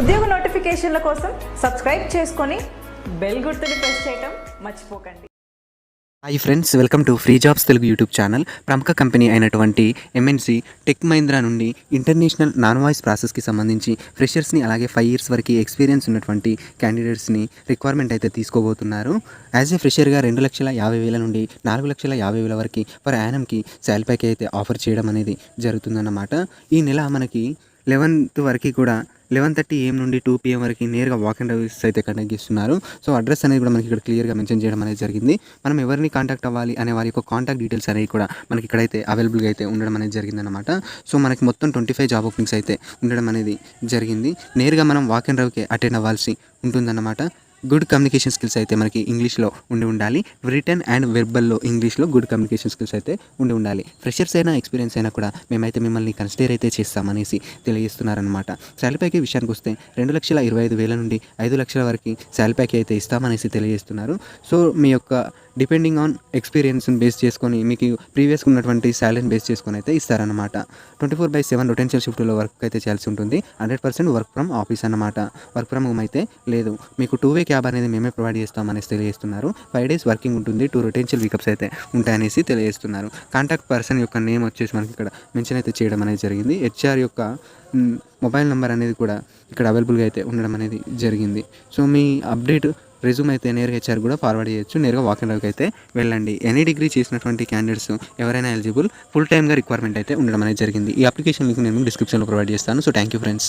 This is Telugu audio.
ఉద్యోగ నోటిఫికేషన్ల కోసం సబ్స్క్రైబ్ చేసుకొని బెల్ గుర్తుని ప్రెస్ చేయటం మర్చిపోకండి. Hi friends welcome to free jobs Telugu YouTube channel. ప్రముఖ కంపెనీ అయినటువంటి ఎంఎన్సి టెక్ మహీంద్రా నుండి ఇంటర్నేషనల్ నాన్ వాయిస్ ప్రాసెస్కి సంబంధించి ఫ్రెషర్స్ని అలాగే ఫైవ్ ఇయర్స్ వరకు ఎక్స్పీరియన్స్ ఉన్నటువంటి క్యాండిడేట్స్ని రిక్వైర్మెంట్ అయితే తీసుకోబోతున్నారు. యాజ్ ఏ ఫ్రెషర్గా రెండు లక్షల యాభై వేల నుండి నాలుగు లక్షల యాభై వేల వరకు పర్ యానంకి శాలరీ ప్యాక్ అయితే ఆఫర్ చేయడం అనేది జరుగుతుందన్నమాట. ఈ నెల మనకి లెవెన్త్ వరకు కూడా లెవెన్ థర్టీ ఏఎం నుండి టూ పిఎం వరకు నేరుగా వాక్ అండ్ రివ్యూస్ అయితే కండక్ట్ చేస్తున్నారు. సో అడ్రస్ అనేది కూడా మనకి ఇక్కడ క్లియర్గా మెన్షన్ చేయడం అనేది జరిగింది. మనం ఎవరిని కాంటాక్ట్ అవ్వాలి అనే వారి యొక్క కాంటాక్ట్ డీటెయిల్స్ అనేవి కూడా మనకి ఇక్కడైతే అవైలబుల్గా అయితే ఉండడం అనేది జరిగిందనమాట సో మనకి మొత్తం ట్వంటీ ఫైవ్ జాబ్ ఓపెనింగ్స్ అయితే ఉండడం అనేది జరిగింది. నేరుగా మనం వాక్ అండ్ రివ్యూకి అటెండ్ అవ్వాల్సి ఉంటుందన్నమాట. గుడ్ కమ్యూనికేషన్ స్కిల్స్ అయితే మనకి ఇంగ్లీష్లో ఉండి ఉండాలి. రిటర్న్ అండ్ వెర్బల్లో ఇంగ్లీష్లో గుడ్ కమ్యూనికేషన్ స్కిల్స్ అయితే ఉండి ఉండాలి. ఫ్రెషర్స్ అయినా ఎక్స్పీరియన్స్ అయినా కూడా మేమైతే మిమ్మల్ని కన్సిడర్ అయితే చేస్తామనేసి తెలియజేస్తున్నారనమాట శాలరీ ప్యాకేజ్ విషయానికి వస్తే రెండు లక్షల ఇరవై ఐదు వేల నుండి ఐదు లక్షల వరకు శాలరీ ప్యాకేజ్ అయితే ఇస్తామనేసి తెలియజేస్తున్నారు. సో మీ యొక్క డిపెండింగ్ ఆన్ ఎక్స్పీరియన్స్ని బేస్ చేసుకొని మీకు ప్రీవియస్గా ఉన్నటువంటి శాలరీని బేస్ చేసుకొని అయితే ఇస్తారనమాట twenty four by seven rotational షిఫ్ట్లో వర్క్ అయితే చేయాల్సి ఉంటుంది. Hundred percent work from office అన్నమాట. వర్క్ ఫ్రమ్ హోమ్ అయితే లేదు. మీకు టూ వే క్యాబ్ అనేది మేమే ప్రొవైడ్ చేస్తామనేసి తెలియజేస్తున్నారు. ఫైవ్ డేస్ వర్కింగ్ ఉంటుంది. టూ రొటెన్షియల్ వీకప్స్ అయితే ఉంటాయనేసి తెలియజేస్తున్నారు. కాంటాక్ట్ పర్సన్ యొక్క నేమ్ వచ్చేసి మనకి ఇక్కడ మెన్షన్ అయితే చేయడం అనేది జరిగింది. హెచ్ఆర్ యొక్క మొబైల్ నెంబర్ అనేది కూడా ఇక్కడ అవైలబుల్గా అయితే ఉండడం అనేది జరిగింది. సో మీ అప్డేట్ రెజ్యూమ్ అయితే నేరుగా హెచ్ఆర్ కూడా ఫార్వర్డ్ చేయొచ్చు. నేరుగా వాక్ అయితే వెళ్ళండి. ఎనీ డిగ్రీ చేసినటువంటి క్యాండిడేట్స్ ఎవరైనా ఎలిజిబుల్ ఫుల్ టైమ్గా రిక్వైర్మెంట్ అయితే ఉండడం అనేది జరిగింది. ఈ అప్లికేషన్ లింక్ నేను డిస్క్రిప్షన్లో ప్రొవైడ్ చేస్తాను. So thank you friends